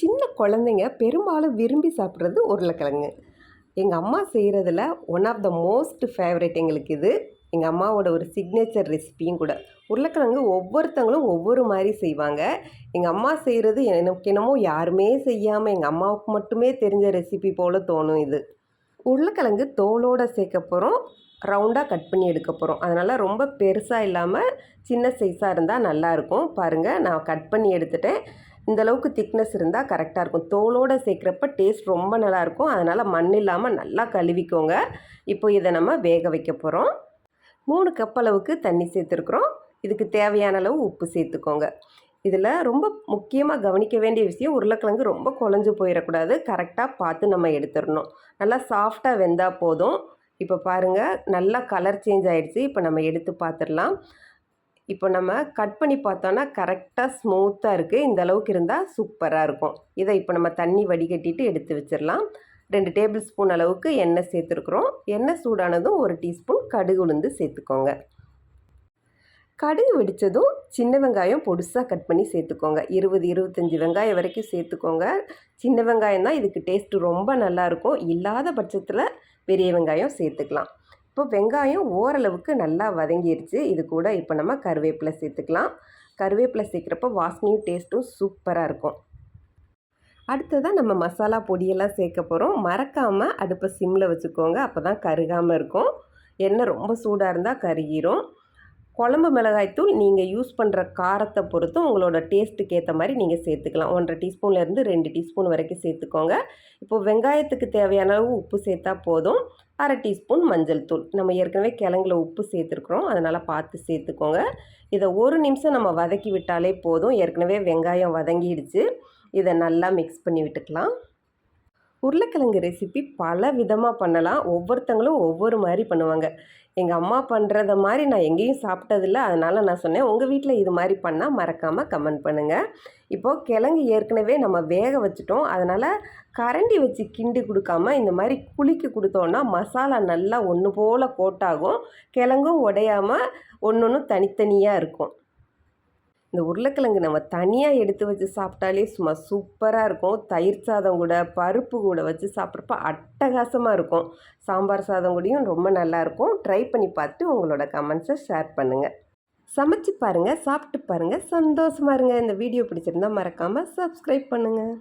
சின்ன குழந்தைங்க பெரும்பாலும் விரும்பி சாப்பிட்றது உருளைக்கிழங்கு. எங்கள் அம்மா செய்கிறதுல one of the most favourite எங்களுக்கு இது. எங்கள் அம்மாவோட ஒரு சிக்னேச்சர் ரெசிபியும் கூட. உருளைக்கிழங்கு ஒவ்வொருத்தவங்களும் ஒவ்வொரு மாதிரி செய்வாங்க. எங்கள் அம்மா செய்கிறது எனக்கு என்னமோ யாருமே செய்யாமல் எங்கள் அம்மாவுக்கு மட்டுமே தெரிஞ்ச ரெசிபி போல் தோணும் இது. உருளைக்கிழங்கு தோலோடு சேர்க்க போகிறோம் ரவுண்டாக கட் பண்ணி எடுக்க போகிறோம் அதனால் ரொம்ப பெருசாக இல்லாமல் சின்ன சைஸாக இருந்தால் நல்லாயிருக்கும் பாருங்கள் நான் கட் பண்ணி எடுத்துட்டேன். இந்த அளவுக்கு திக்னஸ் இருந்தால் கரெக்டாக இருக்கும். தோலோடு சேர்க்குறப்ப டேஸ்ட் ரொம்ப நல்லாயிருக்கும் அதனால் மண் இல்லாமல் நல்லா கழுவிக்கோங்க. இப்போ இதை நம்ம வேக வைக்க போகிறோம் மூணு கப் அளவுக்கு தண்ணி சேர்த்துருக்குறோம். இதுக்கு தேவையான அளவு உப்பு சேர்த்துக்கோங்க. இதில் ரொம்ப முக்கியமாக கவனிக்க வேண்டிய விஷயம் உருளைக்கிழங்கு ரொம்ப குழஞ்சு போயிடக்கூடாது. கரெக்டாக பார்த்து நம்ம எடுத்துடணும். நல்லா சாஃப்டாக வெந்தால் போதும். இப்போ பாருங்கள் நல்லா கலர் சேஞ்ச் ஆகிடுச்சு இப்போ நம்ம எடுத்து பார்த்துடலாம். இப்போ நம்ம கட் பண்ணி பார்த்தோன்னா கரெக்டாக ஸ்மூத்தாக இருக்குது இந்த அளவுக்கு இருந்தால் சூப்பராக இருக்கும். இதை இப்போ நம்ம தண்ணி வடிகட்டிட்டு எடுத்து வச்சிடலாம். ரெண்டு டேபிள் ஸ்பூன் அளவுக்கு எண்ணெய் சேர்த்துருக்குறோம். எண்ணெய் சூடானதும் ஒரு டீஸ்பூன் கடுகு உளுந்து சேர்த்துக்கோங்க. கடுகு வெடித்ததும் சின்ன வெங்காயம் பொடுசாக கட் பண்ணி சேர்த்துக்கோங்க. இருபது இருபத்தஞ்சி வெங்காயம் வரைக்கும் சேர்த்துக்கோங்க. சின்ன வெங்காயம் தான் இதுக்கு டேஸ்ட்டு ரொம்ப நல்லாயிருக்கும் இல்லாத பட்சத்தில் பெரிய வெங்காயம் சேர்த்துக்கலாம். இப்போ வெங்காயம் ஓரளவுக்கு நல்லா வதங்கிருச்சு. இது கூட இப்போ நம்ம கருவேப்பிலை சேர்த்துக்கலாம். கருவேப்பிலை சேர்க்குறப்ப வாசனையும் டேஸ்ட்டும் சூப்பராக இருக்கும். அடுத்ததாக நம்ம மசாலா பொடியெல்லாம் சேர்க்க போகிறோம் மறக்காமல் அடுப்பை சிம்மில் வச்சுக்கோங்க. அப்போ தான் கருகாமல் இருக்கும். எண்ணெய் ரொம்ப சூடாக இருந்தால் கருகிரும். குழம்பு மிளகாய்த்தூள் நீங்கள் யூஸ் பண்ணுற காரத்தை பொறுத்தும் உங்களோட டேஸ்ட்டுக்கு ஏற்ற மாதிரி நீங்கள் சேர்த்துக்கலாம். ஒன்றரை டீஸ்பூன்லேருந்து ரெண்டு டீஸ்பூன் வரைக்கும் சேர்த்துக்கோங்க. இப்போது வெங்காயத்துக்கு தேவையான அளவு உப்பு சேர்த்தா போதும். அரை டீஸ்பூன் மஞ்சள் தூள். நம்ம ஏற்கனவே கிழங்குல உப்பு சேர்த்துருக்குறோம். அதனால் பார்த்து சேர்த்துக்கோங்க. இதை ஒரு நிமிஷம் நம்ம வதக்கி விட்டாலே போதும். ஏற்கனவே வெங்காயம் வதங்கிடுச்சு. இதை நல்லா மிக்ஸ் பண்ணி விட்டுக்கலாம். உருளைக்கிழங்கு ரெசிபி பல விதமாக பண்ணலாம். ஒவ்வொருத்தங்களும் ஒவ்வொரு மாதிரி பண்ணுவாங்க. எங்கள் அம்மா பண்ணுறத மாதிரி நான் எங்கேயும் சாப்பிட்டதில்ல. அதனால் நான் சொன்னேன் உங்கள் வீட்டில் இது மாதிரி பண்ணால் மறக்காமல் கமெண்ட் பண்ணுங்கள் இப்போது கிழங்கு ஏற்கனவே நம்ம வேக வச்சுட்டோம். அதனால் கரண்டி வச்சு கிண்டி கொடுக்காம இந்த மாதிரி குளிக்க கொடுத்தோன்னா மசாலா நல்லா ஒன்று போல் கோட்டாகும் கிழங்கும் உடையாமல் ஒன்று ஒன்று தனித்தனியாக இருக்கும். இந்த உருளைக்கிழங்கு நம்ம தனியாக எடுத்து வச்சு சாப்பிட்டாலே சும்மா சூப்பராக இருக்கும். தயிர் சாதம் கூட பருப்பு கூட வச்சு சாப்பிட்றப்ப அட்டகாசமாக இருக்கும். சாம்பார் சாதம் கூடயும் ரொம்ப நல்லாயிருக்கும் ட்ரை பண்ணி பார்த்துட்டு உங்களோட கமெண்ட்ஸை ஷேர் பண்ணுங்கள் சமைச்சு பாருங்கள் சாப்பிட்டு பாருங்கள் சந்தோஷமாக இருங்க. இந்த வீடியோ பிடிச்சிருந்தா மறக்காமல் சப்ஸ்கிரைப் பண்ணுங்கள்